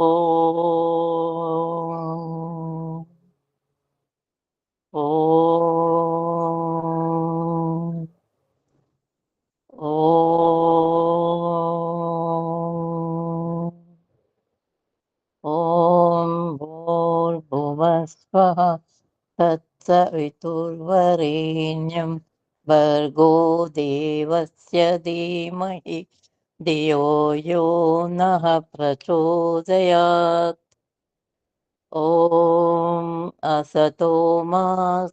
ఓం ఓం ఓం ఓం భూర్భువస్వః తత్సవితుర్వరేణ్యం భర్గో దేవస్య धियो यो नः प्रचोदयात्। ॐ असतो असतोमा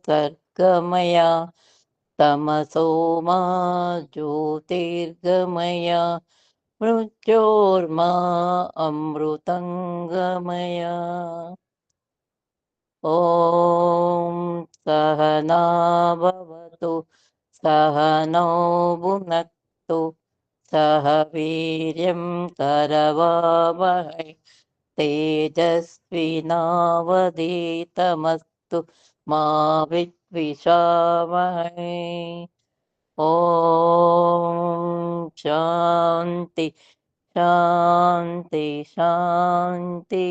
सर्गमया तमसोमा ज्योतिर्गमया मृज्योर्मा अमृतङ्गमय। सहना भवतु सह भुनक्तु। సహ వీర్యం కరవావహై తేజస్వినావధీతమస్తు మా విద్విషావహై ఓం శాంతి శాంతి శాంతి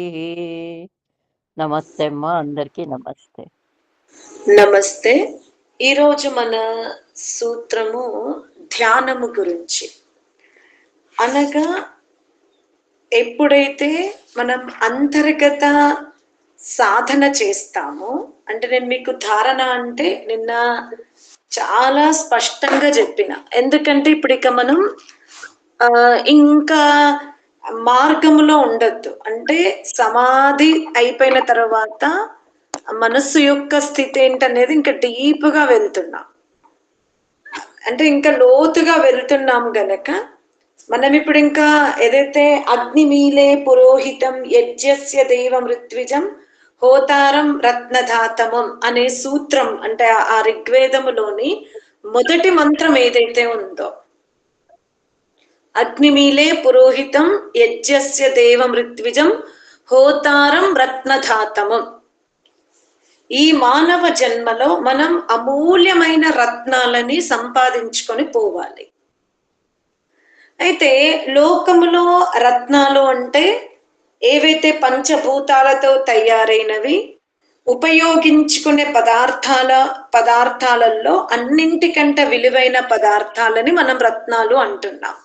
నమస్తే అమ్మా అందరికీ నమస్తే। నమస్తే. ఈరోజు మన సూత్రము ధ్యానము గురించి. అనగా ఎప్పుడైతే మనం అంతర్గత సాధన చేస్తామో అంటే నేను మీకు ధారణ అంటే నిన్న చాలా స్పష్టంగా చెప్పిన. ఎందుకంటే ఇప్పుడు ఇక మనం ఇంకా మార్గములో ఉండొద్దు. అంటే సమాధి అయిపోయిన తర్వాత మనస్సు యొక్క స్థితి ఏంటనేది ఇంకా డీప్గా వెళ్తున్నాం. అంటే ఇంకా లోతుగా వెళ్తున్నాం గనక మనం ఇప్పుడు ఇంకా ఏదైతే అగ్నిమీలే పురోహితం యజ్ఞస్య దేవ మృత్విజం హోతారం రత్నధాతమం అనే సూత్రం అంటే ఆ ఋగ్వేదములోని మొదటి మంత్రం ఏదైతే ఉందో. అగ్నిమీలే పురోహితం యజ్ఞస్య దేవ మృత్విజం హోతారం రత్నధాతమం. ఈ మానవ జన్మలో మనం అమూల్యమైన రత్నాలని సంపాదించుకొని పోవాలి. అయితే లోకములో రత్నాలు అంటే ఏవైతే పంచభూతాలతో తయారైనవి ఉపయోగించుకునే పదార్థాల పదార్థాలలో అన్నింటికంటే విలువైన పదార్థాలని మనం రత్నాలు అంటున్నాం.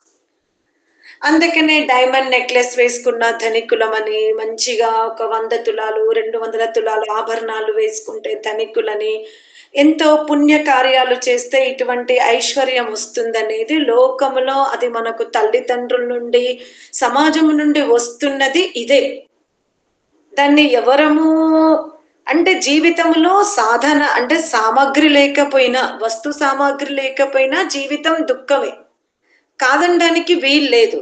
అందుకనే డైమండ్ నెక్లెస్ వేసుకున్న ధనికులమని మంచిగా ఒక వంద తులాలు రెండు వందల తులాలు ఆభరణాలు వేసుకుంటే ధనికులని ఎంతో పుణ్య కార్యాలు చేస్తే ఇటువంటి ఐశ్వర్యం వస్తుందనేది లోకములో అది మనకు తల్లిదండ్రుల నుండి సమాజం నుండి వస్తున్నది ఇదే. దాన్ని ఎవరము అంటే జీవితంలో సాధన అంటే సామాగ్రి లేకపోయినా వస్తు సామాగ్రి లేకపోయినా జీవితం దుఃఖమే. కాదనడానికి వీల్లేదు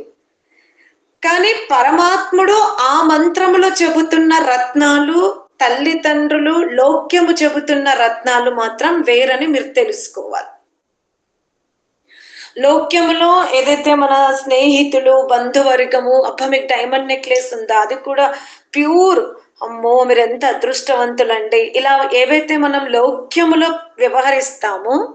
కానీ పరమాత్ముడు ఆ మంత్రములో చెబుతున్న రత్నాలు తల్లిదండ్రులు లోక్యము చెబుతున్న రత్నాలు మాత్రం వేరని మీరు తెలుసుకోవాలి. లోక్యములో ఏదైతే మన స్నేహితులు బంధువర్గము అబ్బా మీకు డైమండ్ నెక్లెస్ ఉందా? అది కూడా ప్యూర్ అమ్మో మీరు ఎంత అదృష్టవంతులండి. ఇలా ఏవైతే మనం లోక్యములో వ్యవహరిస్తామో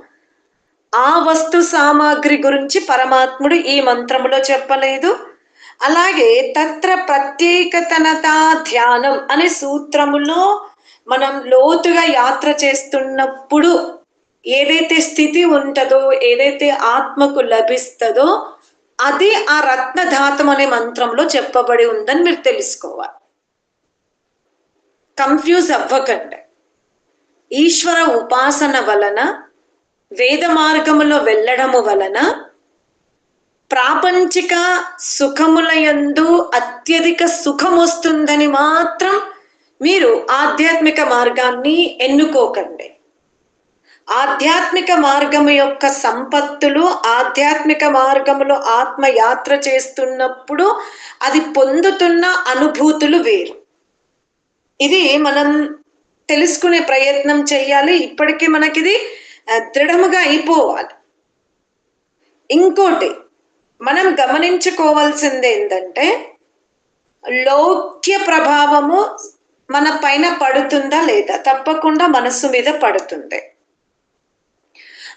ఆ వస్తు సామాగ్రి గురించి పరమాత్ముడు ఈ మంత్రములో చెప్పలేదు. అలాగే తత్ర ప్రత్యేకతనత ధ్యానం అనే సూత్రములో మనం లోతుగా యాత్ర చేస్తున్నప్పుడు ఏదైతే స్థితి ఉంటుందో ఏదైతే ఆత్మకు లభిస్తుందో అది ఆ రత్నధాతం అనే మంత్రంలో చెప్పబడి ఉందని మీరు తెలుసుకోవాలి. కంఫ్యూజ్ అవ్వకండి. ఈశ్వర ఉపాసన వలన వేద మార్గములో వెళ్ళడము వలన ప్రాపంచిక సుఖముల యందు అత్యధిక సుఖం వస్తుందని మాత్రం మీరు ఆధ్యాత్మిక మార్గాన్ని ఎన్నుకోకండి. ఆధ్యాత్మిక మార్గము యొక్క సంపత్తులు ఆధ్యాత్మిక మార్గములో ఆత్మయాత్ర చేస్తున్నప్పుడు అది పొందుతున్న అనుభూతులు వేరు. ఇది మనం తెలుసుకునే ప్రయత్నం చేయాలి. ఇప్పటికీ మనకిది దృఢముగా అయిపోవాలి. ఇంకోటి మనం గమనించుకోవాల్సింది ఏంటంటే లౌక్య ప్రభావము మన పైన పడుతుందా లేదా? తప్పకుండా మనస్సు మీద పడుతుంది.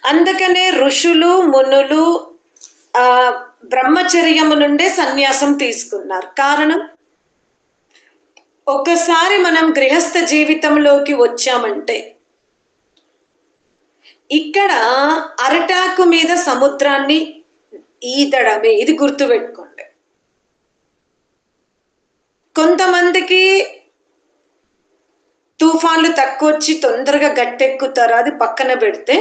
అందుకనే ఋషులు మునులు ఆ బ్రహ్మచర్యము నుండే సన్యాసం తీసుకున్నారు. కారణం? ఒక్కసారి మనం గృహస్థ జీవితంలోకి వచ్చామంటే ఇక్కడ అరటాకు మీద సముద్రాన్ని ఈదడమే ఇది గుర్తుపెట్టుకోండి కొంతమందికి తుఫాన్లు తక్కువ వచ్చి తొందరగా గట్టెక్కుతారు. అది పక్కన పెడితే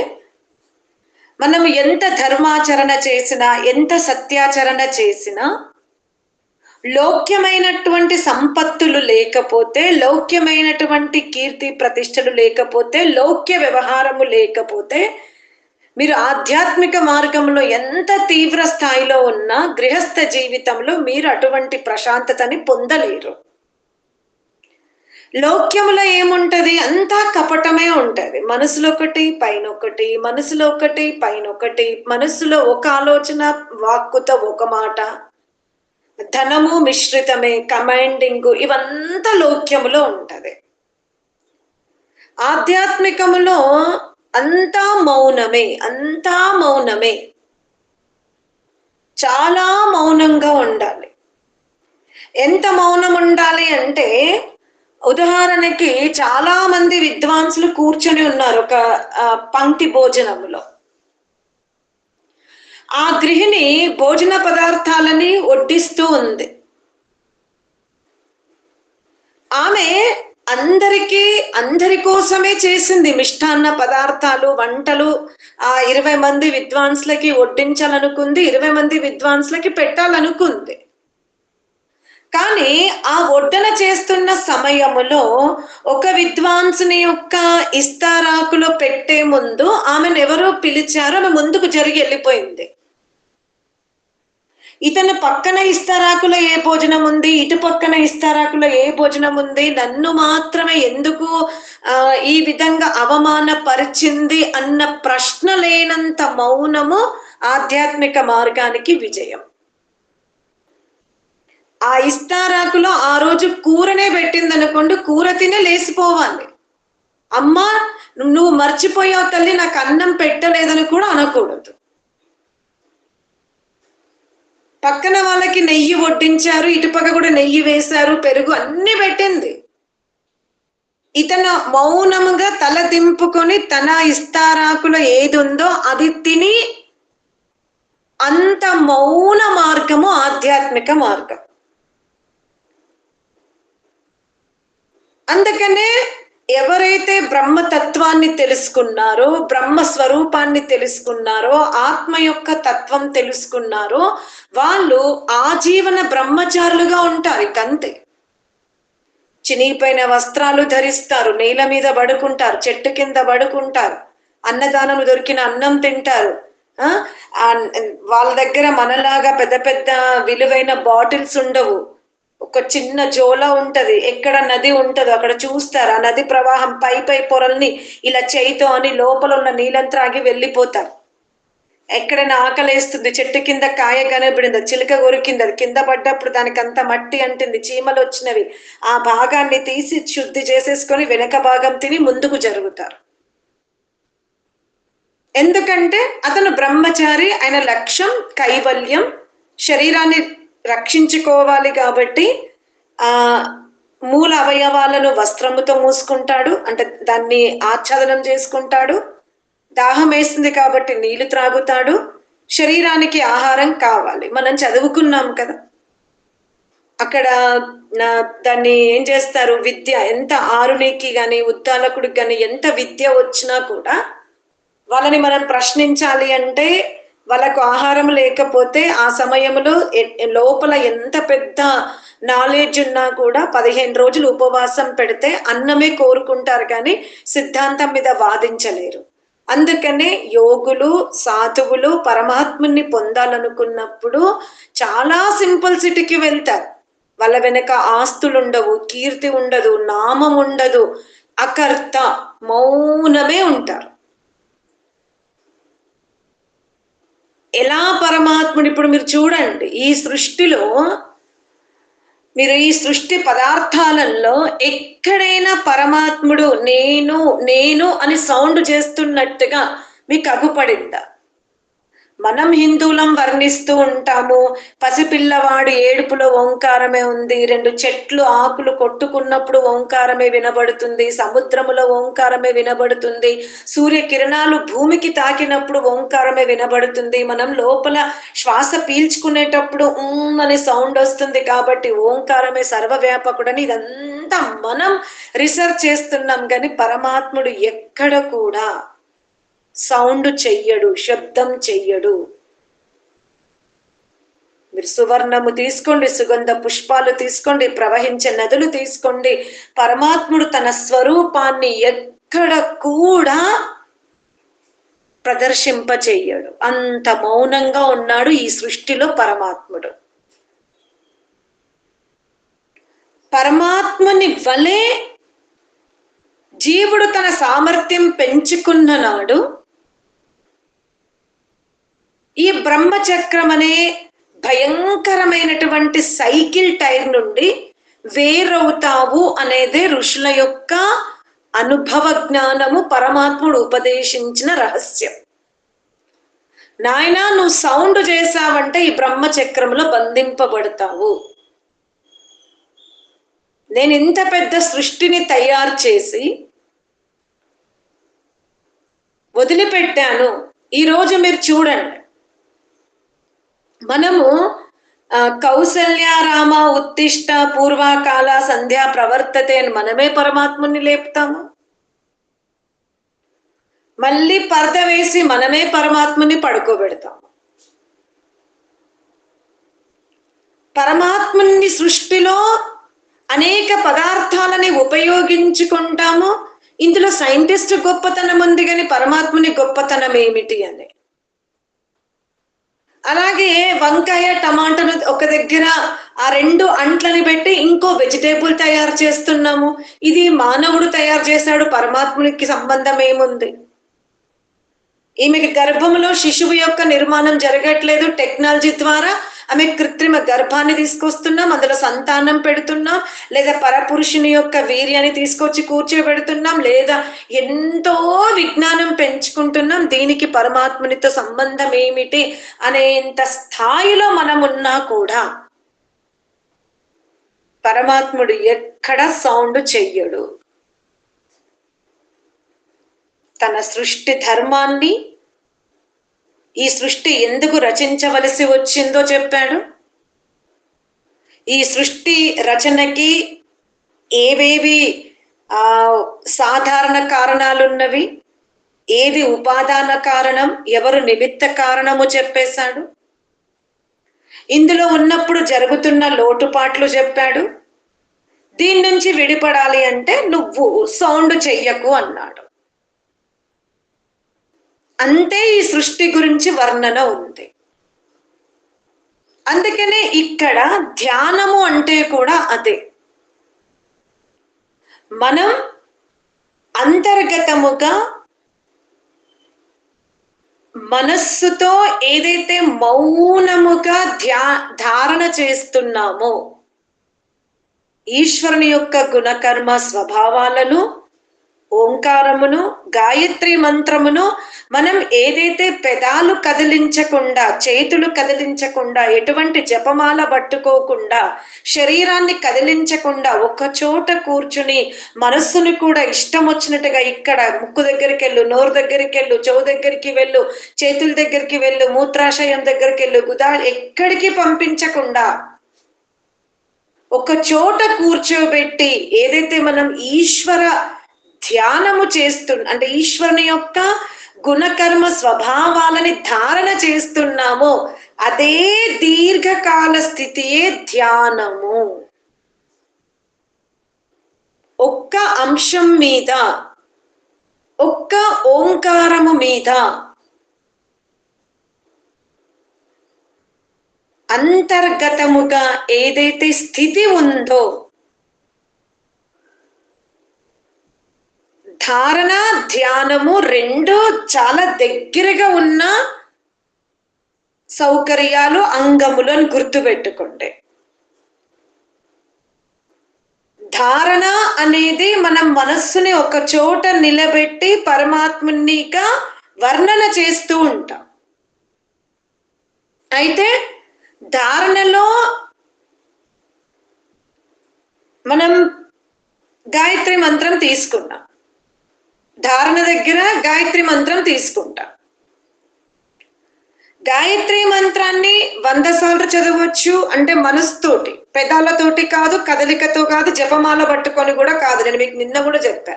మనం ఎంత ధర్మాచరణ చేసినా ఎంత సత్యాచరణ చేసినా లౌక్యమైనటువంటి సంపత్తులు లేకపోతే లౌక్యమైనటువంటి కీర్తి ప్రతిష్టలు లేకపోతే లౌక్య వ్యవహారము లేకపోతే మీరు ఆధ్యాత్మిక మార్గంలో ఎంత తీవ్ర స్థాయిలో ఉన్నా గృహస్థ జీవితంలో మీరు అటువంటి ప్రశాంతతని పొందలేరు. లోక్యములో ఏముంటది? అంతా కపటమే ఉంటది. మనసులో ఒకటి పైన ఒకటి మనసులో ఒకటి పైన ఒకటి మనసులో ఒక ఆలోచన వాక్కుతో ఒక మాట. ధనము మిశ్రితమే కమాండింగ్ ఇవంతా లోక్యములో ఉంటది. ఆధ్యాత్మికములో అంతా మౌనమే అంతా మౌనమే. చాలా మౌనంగా ఉండాలి. ఎంత మౌనం ఉండాలి అంటే ఉదాహరణకి చాలా మంది విద్వాంసులు కూర్చొని ఉన్నారు ఒక పంక్తి భోజనములో. ఆ గృహిణి భోజన పదార్థాలని వడ్డిస్తూ ఉంది. ఆమె అందరికీ అందరి కోసమే చేసింది మిష్టాన్న పదార్థాలు వంటలు. ఆ ఇరవై మంది విద్వాంసులకి వడ్డించాలనుకుంది ఇరవై మంది విద్వాంసులకి పెట్టాలనుకుంది. కానీ ఆ వడ్డన చేస్తున్న సమయములో ఒక విద్వాంసుని యొక్క ఇస్తారాకులో పెట్టే ముందు ఆమెను ఎవరో పిలిచారో ఆమె ముందుకు జరిగి వెళ్ళిపోయింది. ఇతను పక్కన ఇస్తారాకులో ఏ భోజనం ఉంది? ఇటు పక్కన ఇస్తారాకులో ఏ భోజనం ఉంది? నన్ను మాత్రమే ఎందుకు ఆ, ఈ విధంగా అవమానపరిచింది అన్న ప్రశ్న లేనంత మౌనము ఆధ్యాత్మిక మార్గానికి విజయం. ఆ ఇస్తారాకులో ఆ రోజు కూరనే పెట్టింది అనుకోండి కూర తినే లేసిపోవాలి అమ్మా నువ్వు మర్చిపోయావు తల్లి నాకు అన్నం పెట్టలేదని కూడా అనకూడదు. పక్కన వాళ్ళకి నెయ్యి వడ్డించారు ఇటుపక్క కూడా నెయ్యి వేశారు పెరుగు అన్ని పెట్టింది. ఇతను మౌనముగా తల దింపుకొని తన ఇస్తారాకులో ఏది ఉందో అది తిని అంత మౌన మార్గము ఆధ్యాత్మిక మార్గం. అందుకనే ఎవరైతే బ్రహ్మతత్వాన్ని తెలుసుకున్నారో బ్రహ్మ స్వరూపాన్ని తెలుసుకున్నారో ఆత్మ యొక్క తత్వం తెలుసుకున్నారో వాళ్ళు ఆజీవన బ్రహ్మచారులుగా ఉంటారు కంతే చినిగిపోయిన వస్త్రాలు ధరిస్తారు నేల మీద పడుకుంటారు చెట్టు కింద పడుకుంటారు అన్నదానం దొరికిన అన్నం తింటారు. వాళ్ళ దగ్గర మనలాగా పెద్ద పెద్ద విలువైన బాటిల్స్ ఉండవు. ఒక చిన్న జోల ఉంటది. ఎక్కడ నది ఉంటదో అక్కడ చూస్తారు. ఆ నది ప్రవాహం పై పై పొరల్ని ఇలా చేయితో అని లోపల ఉన్న నీళ్ళని త్రాగి వెళ్ళిపోతారు. ఎక్కడైనా ఆకలేస్తుంది. చెట్టు కింద కాయ కనబడింది. చిలుక కొరికింది. అది కింద పడ్డప్పుడు దానికి అంత మట్టి అంటుంది. చీమలు వచ్చినవి. ఆ భాగాన్ని తీసి శుద్ధి చేసేసుకొని వెనక భాగం తిని ముందుకు జరుగుతారు. ఎందుకంటే అతను బ్రహ్మచారి. ఆయన లక్ష్యం కైవల్యం శరీరాన్ని రక్షించుకోవాలి కాబట్టి ఆ మూల అవయవాలను వస్త్రముతో మూసుకుంటాడు. అంటే దాన్ని ఆచ్ఛాదనం చేసుకుంటాడు. దాహం వేస్తుంది కాబట్టి నీళ్ళు త్రాగుతాడు. శరీరానికి ఆహారం కావాలి. మనం చదువుకున్నాం కదా. అక్కడ నా దాన్ని ఏం చేస్తారు? విద్య ఎంత ఆరునికి కానీ ఉద్దాలకుడికి కానీ ఎంత విద్య వచ్చినా కూడా వాళ్ళని మనం ప్రశ్నించాలి అంటే వాళ్ళకు ఆహారం లేకపోతే ఆ సమయంలో ఎ- లోపల ఎంత పెద్ద నాలెడ్జ్ ఉన్నా కూడా పదిహేను రోజులు ఉపవాసం పెడితే అన్నమే కోరుకుంటారు కానీ సిద్ధాంతం మీద వాదించలేరు. అందుకనే యోగులు సాధువులు పరమాత్ముని పొందాలనుకున్నప్పుడు చాలా సింపుల్సిటీకి వెళ్తారు. వాళ్ళ వెనక ఆస్తులు ఉండవు కీర్తి ఉండదు నామం ఉండదు అకర్త మౌనమే ఉంటారు. ఎలా పరమాత్ముడు ఇప్పుడు మీరు చూడండి ఈ సృష్టిలో మీరు ఈ సృష్టి పదార్థాలలో ఎక్కడైనా పరమాత్ముడు నేను నేను అని సౌండ్ చేస్తున్నట్టుగా మీకు అగుపడిందా? మనం హిందువులం వర్ణిస్తూ ఉంటాము. పసిపిల్లవాడు ఏడుపులో ఓంకారమే ఉంది. రెండు చెట్లు ఆకులు కొట్టుకున్నప్పుడు ఓంకారమే వినబడుతుంది. సముద్రములో ఓంకారమే వినబడుతుంది. సూర్య కిరణాలు భూమికి తాకినప్పుడు ఓంకారమే వినబడుతుంది. మనం లోపల శ్వాస పీల్చుకునేటప్పుడు ఉమ్ అనే సౌండ్ వస్తుంది కాబట్టి ఓంకారమే సర్వవ్యాపకుడని ఇదంతా మనం రిసర్చ్ చేస్తున్నాం. కానీ పరమాత్ముడు ఎక్కడ కూడా సౌండ్ చెయ్యడు శబ్దం చెయ్యడు. మీరు సువర్ణము తీసుకోండి సుగంధ పుష్పాలు తీసుకోండి ప్రవహించే నదులు తీసుకోండి. పరమాత్ముడు తన స్వరూపాన్ని ఎక్కడ కూడా ప్రదర్శింప చెయ్యడు అంత మౌనంగా ఉన్నాడు ఈ సృష్టిలో పరమాత్ముడు. పరమాత్మని వలె జీవుడు తన సామర్థ్యం పెంచుకున్న నాడు ఈ బ్రహ్మచక్రం అనే భయంకరమైనటువంటి సైకిల్ టైర్ నుండి వేరవుతావు అనేదే ఋషుల యొక్క అనుభవ జ్ఞానము పరమాత్ముడు ఉపదేశించిన రహస్యం. నాయనా నువ్వు సౌండ్ చేసావంటే ఈ బ్రహ్మచక్రంలో బంధింపబడతావు. నేను ఇంత పెద్ద సృష్టిని తయారు చేసి వదిలిపెట్టాను. ఈరోజు మీరు చూడండి. మనము కౌసల్యారామ ఉత్తిష్ట పూర్వకాల సంధ్యా ప్రవర్తతే అని మనమే పరమాత్ముని లేపుతాము. మళ్ళీ పరద వేసి మనమే పరమాత్మని పడుకోబెడతాము. పరమాత్ముని సృష్టిలో అనేక పదార్థాలని ఉపయోగించుకుంటాము. ఇందులో సైంటిస్ట్ గొప్పతనం ఉంది కానీ పరమాత్ముని గొప్పతనం ఏమిటి అని. అలాగే వంకాయ టమాటాను ఒక దగ్గర ఆ రెండు అంట్లని పెట్టి ఇంకో వెజిటేబుల్ తయారు చేస్తున్నాము. ఇది మానవుడు తయారు చేశాడు పరమాత్మునికి సంబంధం ఏముంది? ఈమెకి గర్భంలో శిశువు యొక్క నిర్మాణం జరగట్లేదు టెక్నాలజీ ద్వారా ఆమె కృత్రిమ గర్భాన్ని తీసుకొస్తున్నాం అందులో సంతానం పెడుతున్నాం లేదా పరపురుషుని యొక్క వీర్యాన్ని తీసుకొచ్చి కూర్చోబెడుతున్నాం లేదా ఎంతో విజ్ఞానం పెంచుకుంటున్నాం దీనికి పరమాత్మునితో సంబంధం ఏమిటి అనేంత స్థాయిలో మనం ఉన్నా కూడా పరమాత్ముడు ఎక్కడ సౌండ్ చెయ్యడు. తన సృష్టి ధర్మాన్ని ఈ సృష్టి ఎందుకు రచించవలసి వచ్చిందో చెప్పాడు. ఈ సృష్టి రచనకి ఏవేవి ఆ సాధారణ కారణాలున్నవి ఏది ఉపాదాన కారణం ఎవరు నిమిత్త కారణము చెప్పేశాడు. ఇందులో ఉన్నప్పుడు జరుగుతున్న లోటుపాట్లు చెప్పాడు. దీని నుంచి విడిపడాలి అంటే నువ్వు సౌండ్ చెయ్యకు అన్నాడు. అంతే ఈ సృష్టి గురించి వర్ణన ఉంది. అందుకనే ఇక్కడ ధ్యానము అంటే కూడా అదే. మనం అంతర్గతముగా మనస్సుతో ఏదైతే మౌనముగా ధ్యా ధారణ చేస్తున్నామో ఈశ్వరుని యొక్క గుణకర్మ స్వభావాలను ఓంకారమును గాయత్రి మంత్రమును మనం ఏదైతే పెదాలు కదిలించకుండా చేతులు కదిలించకుండా ఎటువంటి జపమాల పట్టుకోకుండా శరీరాన్ని కదిలించకుండా ఒక చోట కూర్చుని మనస్సుని కూడా ఇష్టం వచ్చినట్టుగా ఇక్కడ ముక్కు దగ్గరికి వెళ్ళు నోరు దగ్గరికి వెళ్ళు చెవు దగ్గరికి వెళ్ళు చేతుల దగ్గరికి వెళ్ళు మూత్రాశయం దగ్గరికి వెళ్ళు గుదా ఎక్కడికి పంపించకుండా ఒక చోట కూర్చోబెట్టి ఏదైతే మనం ఈశ్వర ధ్యానము చేస్తు అంటే ఈశ్వరుని యొక్క గుణకర్మ స్వభావాలని ధారణ చేస్తున్నామో. అదే దీర్ఘకాల స్థితియే ధ్యానము. ఒక్క అంశం మీద ఒక్క ఓంకారము మీద అంతర్గతముగా ఏదైతే స్థితి ఉందో ధారణ ధ్యానము రెండు చాలా దగ్గరగా ఉన్న సౌకర్యాలు అంగములు అని గుర్తుపెట్టుకోండి ధారణ అనేది మనం మనస్సుని ఒక చోట నిలబెట్టి పరమాత్మునిగా వర్ణన చేస్తూ ఉంటాం. అయితే ధారణలో మనం గాయత్రి మంత్రం తీసుకున్నాం. ధారణ దగ్గర గాయత్రి మంత్రం తీసుకుంటాం. గాయత్రి మంత్రాన్ని వంద సార్లు చదవచ్చు. అంటే మనసుతోటి పెదాలతోటి కాదు కదలికతో కాదు జపమాల పట్టుకొని కూడా కాదు. నేను మీకు నిన్న కూడా చెప్పా.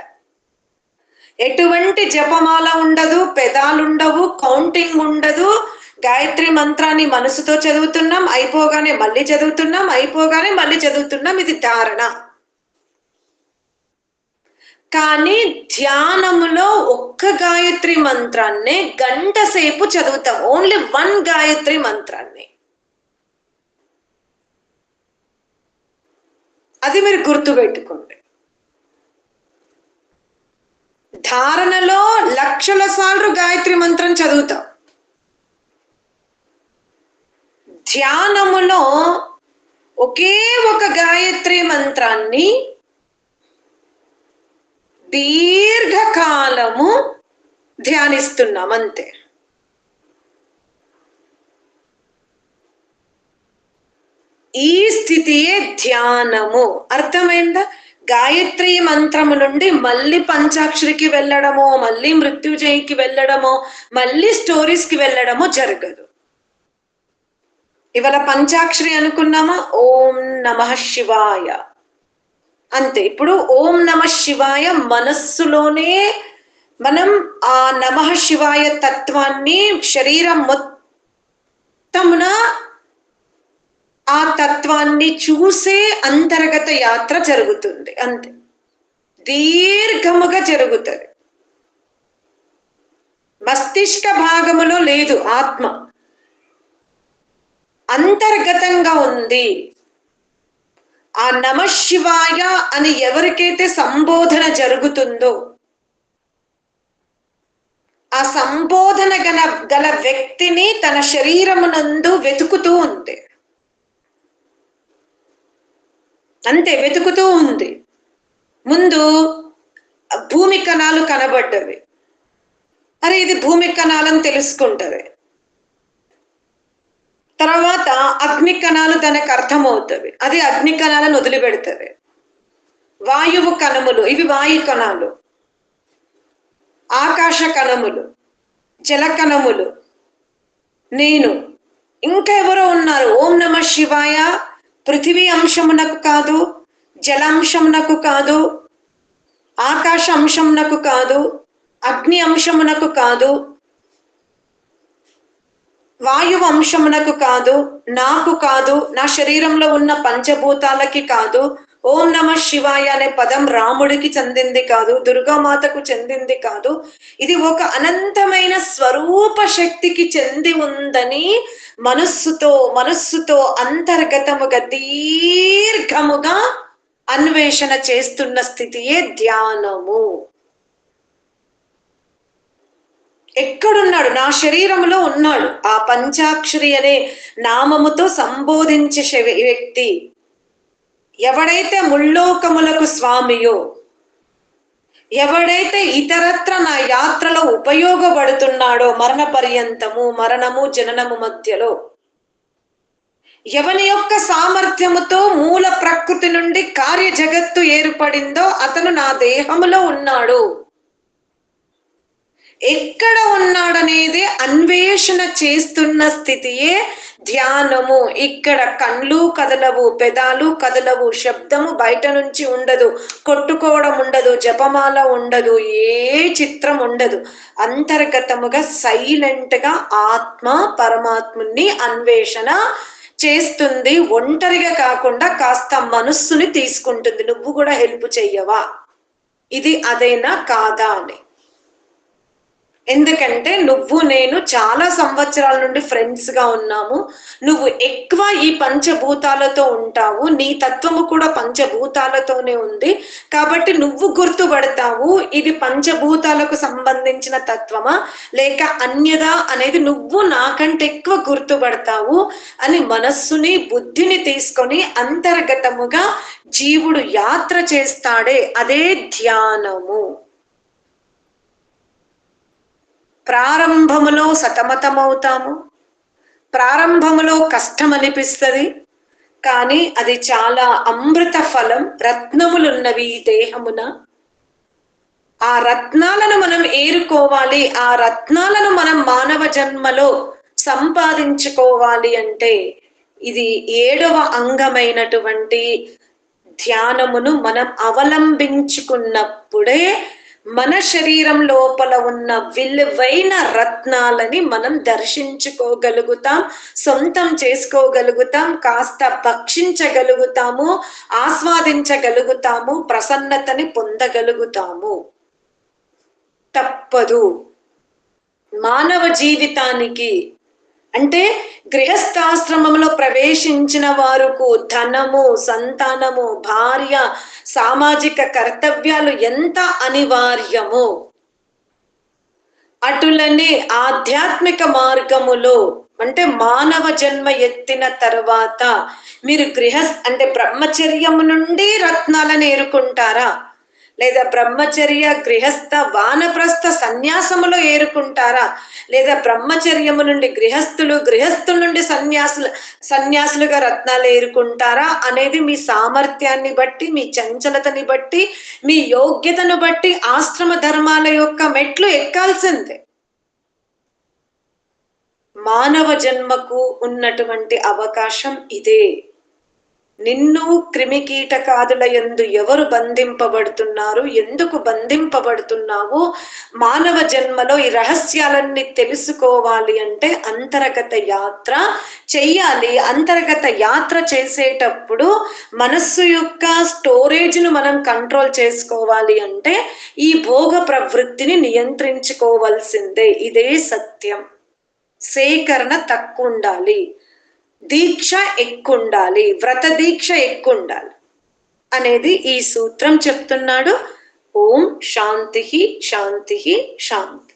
ఎటువంటి జపమాల ఉండదు పెదాలుండవు కౌంటింగ్ ఉండదు. గాయత్రి మంత్రాన్ని మనసుతో చదువుతున్నాం అయిపోగానే మళ్ళీ చదువుతున్నాం అయిపోగానే మళ్ళీ చదువుతున్నాం. ఇది ధారణ. కానీ ధ్యానములో ఒక్క గాయత్రి మంత్రాన్నే గంట సేపు చదువుతాం. ఓన్లీ వన్ గాయత్రి మంత్రాన్ని. అది మీరు గుర్తుపెట్టుకోండి. ధారణలో లక్షల సార్లు గాయత్రి మంత్రం చదువుతాం. ధ్యానములో ఒకే ఒక గాయత్రి మంత్రాన్ని దీర్ఘకాలము ధ్యానిస్తున్నాం అంతే. ఈ స్థితియే ధ్యానము. అర్థమైందా? గాయత్రి మంత్రము నుండి మళ్ళీ పంచాక్షరికి వెళ్ళడమో మళ్ళీ మృత్యుజయికి వెళ్ళడమో మళ్ళీ స్టోరీస్కి వెళ్ళడమో జరగదు. ఇవాళ పంచాక్షరి అనుకున్నామా? ఓం నమ శివాయ. అంతే. ఇప్పుడు ఓం నమ శివాయ మనస్సులోనే మనం ఆ నమ శివాయ తత్వాన్ని శరీరం మొత్తమున ఆ తత్వాన్ని చూసే అంతర్గత యాత్ర జరుగుతుంది. అంతే. దీర్ఘముగా జరుగుతుంది. మస్తిష్క భాగములో లేదు ఆత్మ. అంతర్గతంగా ఉంది. ఆ నమ శివాయ అని ఎవరికైతే సంబోధన జరుగుతుందో ఆ సంబోధన గల గల వ్యక్తిని తన శరీరమునందు వెతుకుతూ ఉంది. అంతే వెతుకుతూ ఉంది. ముందు భూమి కణాలు కనబడ్డవి. అరే ఇది భూమి కణాలని తెలుసుకుంటది. తర్వాత అగ్ని కణాలు తనకు అర్థమవుతుంది అది అగ్ని కణాలను వదిలిపెడుతుంది. వాయువు కణములు ఇవి వాయు కణాలు. ఆకాశ కణములు జల కణములు. నేను ఇంకా ఎవరో ఉన్నారు. ఓం నమ శివాయ. పృథివీ అంశమునకు కాదు జలాంశమునకు కాదు ఆకాశ అంశమునకు కాదు అగ్ని అంశమునకు కాదు వాయువు అంశమునకు కాదు నాకు కాదు నా శరీరంలో ఉన్న పంచభూతాలకి కాదు ఓం నమ శివాయ అనే పదం రాముడికి చెందింది కాదు దుర్గామాతకు చెందింది కాదు. ఇది ఒక అనంతమైన స్వరూప శక్తికి చెంది ఉందని మనస్సుతో మనస్సుతో అంతర్గతముగా దీర్ఘముగా అన్వేషణ చేస్తున్న స్థితియే ధ్యానము. ఎక్కడున్నాడు? నా శరీరములో ఉన్నాడు. ఆ పంచాక్షరి అనే నామముతో సంబోధించే వ్యక్తి ఎవడైతే ముల్లోకములకు స్వామియో ఎవడైతే ఇతరత్ర నా యాత్రలో ఉపయోగపడుతున్నాడో మరణ పర్యంతము మరణము జననము మధ్యలో ఎవని యొక్క సామర్థ్యముతో మూల ప్రకృతి నుండి కార్య జగత్తు ఏర్పడిందో అతను నా దేహములో ఉన్నాడు. ఎక్కడ ఉన్నాడనేది అన్వేషణ చేస్తున్న స్థితియే ధ్యానము. ఇక్కడ కళ్ళు కదలవు పెదాలు కదలవు శబ్దము బయట నుంచి ఉండదు కొట్టుకోవడం ఉండదు జపమాల ఉండదు ఏ చిత్రం ఉండదు. అంతర్గతముగా సైలెంట్గా ఆత్మ పరమాత్ముని అన్వేషణ చేస్తుంది. ఒంటరిగా కాకుండా కాస్త మనస్సుని తీసుకుంటుంది. నువ్వు కూడా హెల్ప్ చెయ్యవా? ఇది అదేనా కాదా అని. ఎందుకంటే నువ్వు నేను చాలా సంవత్సరాల నుండి ఫ్రెండ్స్గా ఉన్నాము. నువ్వు ఎక్కువ ఈ పంచభూతాలతో ఉంటావు. నీ తత్వము కూడా పంచభూతాలతోనే ఉంది. కాబట్టి నువ్వు గుర్తుపడతావు ఇది పంచభూతాలకు సంబంధించిన తత్వమా? లేక అన్యదా అనేది నువ్వు నాకంటే ఎక్కువ గుర్తుపడతావు అని మనస్సుని బుద్ధిని తీసుకొని అంతర్గతముగా జీవుడు యాత్ర చేస్తాడే అదే ధ్యానము. ప్రారంభములో సతమతమవుతాము. ప్రారంభములో కష్టం అనిపిస్తుంది కానీ అది చాలా అమృత ఫలం రత్నములున్నవి ఈ దేహమున. ఆ రత్నాలను మనం ఏరుకోవాలి ఆ రత్నాలను మనం మానవ జన్మలో సంపాదించుకోవాలి అంటే ఇది ఏడవ అంగమైనటువంటి ధ్యానమును మనం అవలంబించుకున్నప్పుడే మన శరీరం లోపల ఉన్న విలువైన రత్నాలని మనం దర్శించుకోగలుగుతాం సొంతం చేసుకోగలుగుతాం కాస్త భక్షించగలుగుతాము ఆస్వాదించగలుగుతాము ప్రసన్నతని పొందగలుగుతాము. తప్పదు. మానవ జీవితానికి అంటే గృహస్థాశ్రమంలో ప్రవేశించిన వారుకు ధనము సంతానము భార్య సామాజిక కర్తవ్యాలు ఎంత అనివార్యమో అటులనే ఆధ్యాత్మిక మార్గములో అంటే మానవ జన్మ ఎత్తిన తర్వాత మీరు గృహ అంటే బ్రహ్మచర్యము నుండి రత్నాలను ఏరుకుంటారా? లేదా బ్రహ్మచర్య గృహస్థ వానప్రస్థ సన్యాసములో ఏరుకుంటారా? లేదా బ్రహ్మచర్యము నుండి గృహస్థులు గృహస్థుల నుండి సన్యాసులు సన్యాసులుగా రత్నాలు ఏరుకుంటారా? అనేది మీ సామర్థ్యాన్ని బట్టి మీ చంచలతని బట్టి మీ యోగ్యతను బట్టి ఆశ్రమ ధర్మాల యొక్క మెట్లు ఎక్కాల్సిందే. మానవ జన్మకు ఉన్నటువంటి అవకాశం ఇదే. నిన్ను క్రిమికీటకాదుల ఎందు ఎవరు బంధింపబడుతున్నారు ఎందుకు బంధింపబడుతున్నావు మానవ జన్మలో ఈ రహస్యాలన్నీ తెలుసుకోవాలి అంటే అంతర్గత యాత్ర చెయ్యాలి. అంతర్గత యాత్ర చేసేటప్పుడు మనస్సు యొక్క స్టోరేజ్ను మనం కంట్రోల్ చేసుకోవాలి అంటే ఈ భోగ ప్రవృత్తిని నియంత్రించుకోవాల్సిందే. ఇదే సత్యం. సేకరణ తక్కువ ఉండాలి దీక్ష ఎక్కుండాలి వ్రత దీక్ష ఎక్కుండాలి అనేది ఈ సూత్రం చెప్తున్నాడు. ఓం శాంతి శాంతి శాంతి.